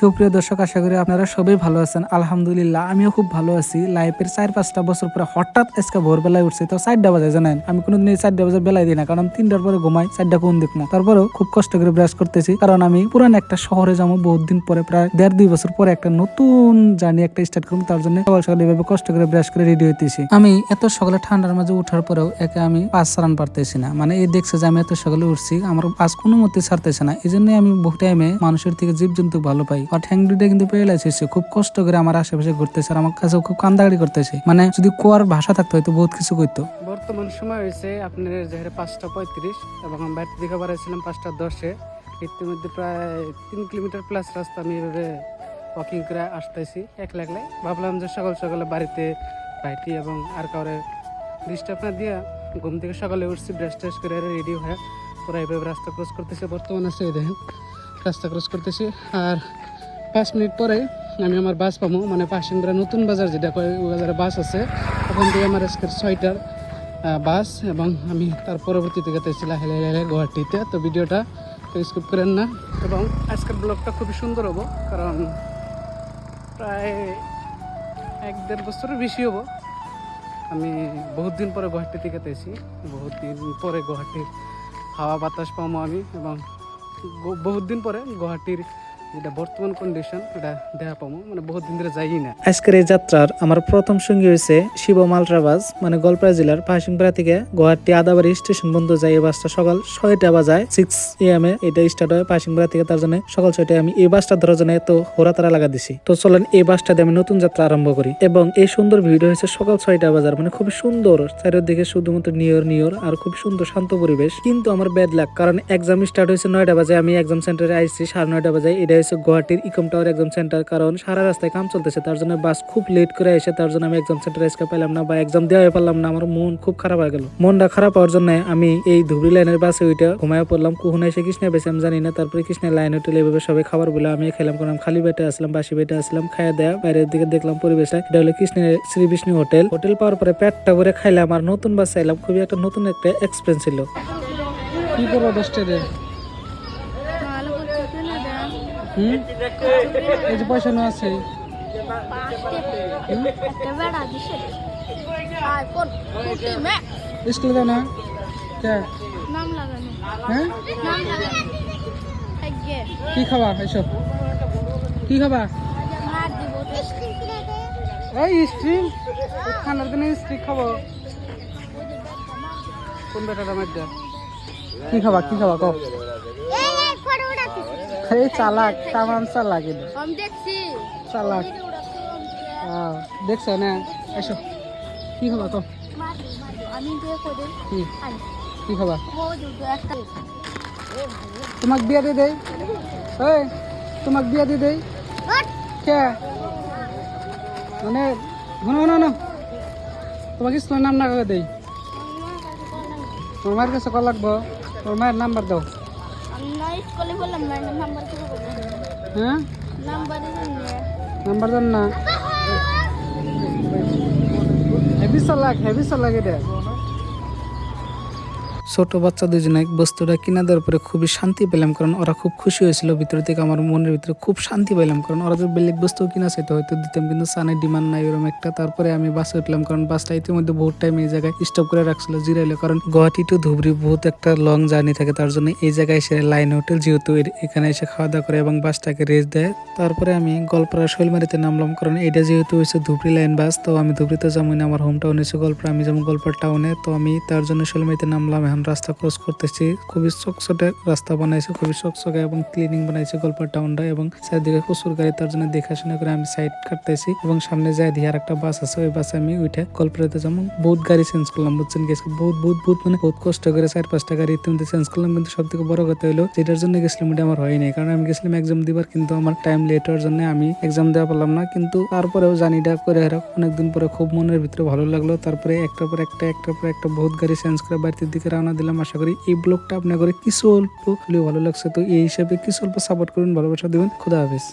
তো প্রিয় দর্শক, আশা করি আপনারা সবাই ভালো আছেন। আলহামদুলিল্লাহ, আমিও খুব ভালো আছি। লাইফের চার পাঁচটা বছর পরে হঠাৎ আজকে ভোরবেলায় উঠছি। তো চারটা বাজে, জানেন? আমি কোনোদিন এই চারটা বাজে বেলায় দিই না, কারণ তিনটার পরে ঘুমাই, চারটা কোন দেখব তারপরেও খুব কষ্ট করে ব্রাশ করতেছি, কারণ আমি পুরান একটা শহরে যাব বহুত দিন পরে, প্রায় দেড় দুই বছর পরে একটা নতুন জার্নি একটা স্টার্ট করব, তার জন্য সকাল সকাল এভাবে কষ্ট করে ব্রাশ করে রেডি হইতেছি। আমি এত সকালে ঠান্ডার মাঝে উঠার পরেও একে আমি পাঁচ সারান পারতেছি না। মানে এই দেখছে যে আমি এত সকালে উঠছি, আমার পাঁচ কোনো মতে ছাড়তেছে না। এই জন্য আমি বহু টাইমে মানুষের থেকে জীবজন্তু ভালো পাই। আর ঠ্যাং দুইটা কিন্তু পেয়ে লাইছে খুব কষ্ট করে আমার আশেপাশে ঘুরতেছে আর আমার কাছে খুব কান্দাগাড়ি করতেছে। মানে যদি কোয়ার ভাষা থাকতো, হয়তো বহুত কিছু করতো বর্তমান সময় হয়েছে আপনার যেহেতু পাঁচটা পঁয়ত্রিশ এবং আমি বাড়িতে দিকে বাড়াইছিলাম পাঁচটা দশে। ইতিমধ্যে প্রায় তিন কিলোমিটার প্লাস রাস্তা আমি এভাবে ওয়াকিং করে আসতেছি, একলা একলাই। ভাবলাম যে সকাল সকালে বাড়িতে ভাইটি এবং আর কাউরে ডিস্টার্ব না দিয়া ঘুম থেকে সকালে উঠছি ব্রাশ ট্রাশ করে রেডি হয়ে পুরো এইভাবে রাস্তা ক্রস করতেছে। বর্তমানে আছে দেখেন, রাস্তা ক্রস করতেছি। আর পাঁচ মিনিট পরে আমি আমার বাস পাবো মানে পাশিংরা নতুন বাজার যেটা ওই বাজারে বাস আছে। ওখান থেকে আমার আজকের ছয়টার বাস এবং আমি তার পরবর্তীতে গেতেছি লাহে লাহে লাহে গুয়াহাটিতে। তো ভিডিওটা স্কিপ করেন না। এবং আজকের ব্লগটা খুবই সুন্দর হব, কারণ প্রায় এক দেড় বছরের বেশি হব। আমি বহুত দিন পরে গুয়াহাটি থেকে বহুত দিন পরে গুয়াহাটির হাওয়া বাতাস পাবো আমি এবং বহুত দিন পরে গুয়াহাটির যেটা বর্তমান কন্ডিশন এটা দেখা পাবো মানে বহুত দিন ধরে যাই না। আজকের এই যাত্রার আমার প্রথম সঙ্গী হয়েছে শিব মালট্রা বাস মানে গোলপাড়া জেলার পাহাসিংপাড়া থেকে গুয়াহাটি আদাবাড়ি স্টেশন বন্ধ যায় এই বাসটা সকাল ছয়টা বাজায় সিক্স এম এ এটা স্টার্ট হয় পাহাসিংপাড়া থেকে, তার জন্য সকাল ছয়টায় আমি এই বাসটা ধরার জন্য এত হোরাতারা লাগা দিছি। তো চলেন এই বাসটা দিয়ে আমি নতুন যাত্রা আরম্ভ করি এবং এই সুন্দর ভিডিও হয়েছে সকাল ছয়টা বাজার মানে খুবই সুন্দর। চারিদিকে শুধুমাত্র নিয়র নিয়র আর খুব সুন্দর শান্ত পরিবেশ। কিন্তু আমার ব্যাড লাগ কারণ এক্সাম স্টার্ট হয়েছে নয়টা বাজে আমি এক্সাম সেন্টারে আইছি, সাড়ে নয়টা বাজে এটা হচ্ছে গুয়াহাটির ইকম টাওয়ার এক্সাম সেন্টার, কারণ সারা রাস্তায় কাম চলতেছে, তার জন্য বাস খুব লেট করে এসে তার জন্য আমি এক্সাম সেন্টার আজকে পেলাম না বা এক্সাম দেওয়া পারলাম না, আমার মন খুব খারাপ হয়ে গেল। মনটা খারাপ হওয়ার জন্য আমি এই ধুবড়ি লাইনের বাসে ওইটা ঘুমায় পড়লাম। কুহুনা এসে কৃষ্ণা বেশি আমি জানি না, তারপরে কৃষ্ণের লাইন হোটেল এভাবে সবাই খাবার বলে আমি খেলাম, কারণ খালি বেটে আসলাম, বাসি বেটে আসলাম, খাইয়া দেয়া বাইরের দিকে দেখলাম পরিবেশটা। এটা হলো কৃষ্ণের শ্রী বিষ্ণু হোটেল। হোটেল পাওয়ার পরে পেটটা ভরে খাইলাম আর নতুন বাসে এলাম খুবই একটা নতুন একটা এক্সপিরিয়েন্স ছিল। কি করব দশটা হুম? এই যে পয়সা নেওয়া আছে। না। হ্যাঁ? কি খাবা এসো কি খাবা? এই স্ট্রিং খানার জন্য স্ট্রিং খাব। কোন বেটাটা মার কি খাবা? কি খাবা? কও এই এই ফটো উঠাচ্ছি এই চালাক তামাম চালাক এটা চালাক। দেখছ না? এসো। কি খাবা করে কি? কি খাবা তোমাক বিয়া দিয়ে দেই। এই তোমাক বিয়া দিয়ে দেই। কে? মানে শোনো শোনো না তোমাকে স্কুলের নাম না দেই। তোমার কাছে কল লাগবো। তোমার মায়ের নাম্বার দাও। না স্কুলে বললাম না নাম্বার থেকে বললাম হ্যাঁ? দিন নাম্বার না। হেভি চালাক হেভি চালাক এটা। ছোট বাচ্চা দুজনে বস্তুটা কিনা দেওয়ার পরে খুবই শান্তি পেলাম, কারণ ওরা খুব খুশি হয়েছিল। ভিতর থেকে আমার মনের ভিতরে খুব শান্তি পেলাম কারণ ওরা যদি বেলেগ বস্তু কিনা সেটা হয়তো দিতাম, কিন্তু সানের ডিমান্ড নাই এরকম একটা। তারপরে আমি বাসে উঠলাম, কারণ বাসটা ইতিমধ্যে বহুত টাইম এই জায়গায় স্টপ করে রাখছিল, জিরাইলো। কারণ গুয়াহাটি টু ধুবড়ি বহুত একটা লং জার্নি থাকে, তার জন্য এই জায়গায় এসে লাইন হোটেল যেহেতু এখানে এসে খাওয়া দাওয়া করে এবং বাসটাকে রেস্ট দেয়। তারপরে আমি গল্পরা শৈলমারিতে নামলাম, কারণ এটা যেহেতু হচ্ছে ধুবড়ি লাইন বাস তো আমি ধুবড়িতে যেমন আমার হোম টাউন হচ্ছে গল্পরা। আমি যেমন গল্পের টাউনে তো আমি তার জন্য শৈলমারিতে নামলাম এখন রাস্তা ক্রস করতেছি। খুবই চকচকে রাস্তা বানাইছে, খুবই চকচকে এবং ক্লিনিং বানাইছে গল্পের টাউনটা এবং চারিদিকে প্রচুর গাড়ি, তার জন্য দেখাশোনা করে আমি সাইড কাটতেছি এবং সামনে যায় দিয়ে আর একটা বাস আছে, ওই বাসে আমি উঠে গল্পরাতে যেমন বহুত গাড়ি চেঞ্জ করলাম, বুঝছেন গেছে বহুত বহুত বহুত মানে বহুত কষ্ট করে চার পাঁচটা গাড়ি ইতিমধ্যে চেঞ্জ করলাম, কিন্তু সব থেকে বড় কথা হলো যেটার জন্য গেছিলাম ওটা আমার হয়নি, কারণ আমি গেছিলাম এক্সাম দিবার, কিন্তু আমার টাইম লেট হওয়ার জন্য আমি এক্সাম দেওয়া পারলাম না, কিন্তু তারপরেও জানি জানিটা করে অনেকদিন পরে খুব মনের ভিতরে ভালো লাগল, তারপরে একটার পর একটা, একটার পর একটা বহুত গাড়ি চেঞ্জ করে বাড়িতে দিকে রওনা দিলাম আশা করি এই ব্লগটা আপনার কিছু অল্প ভালো লাগছে। তো এই হিসাবে কিছু অল্প সাপোর্ট করুন, ভালোবাসা দেবেন। খুদা হাফিজ।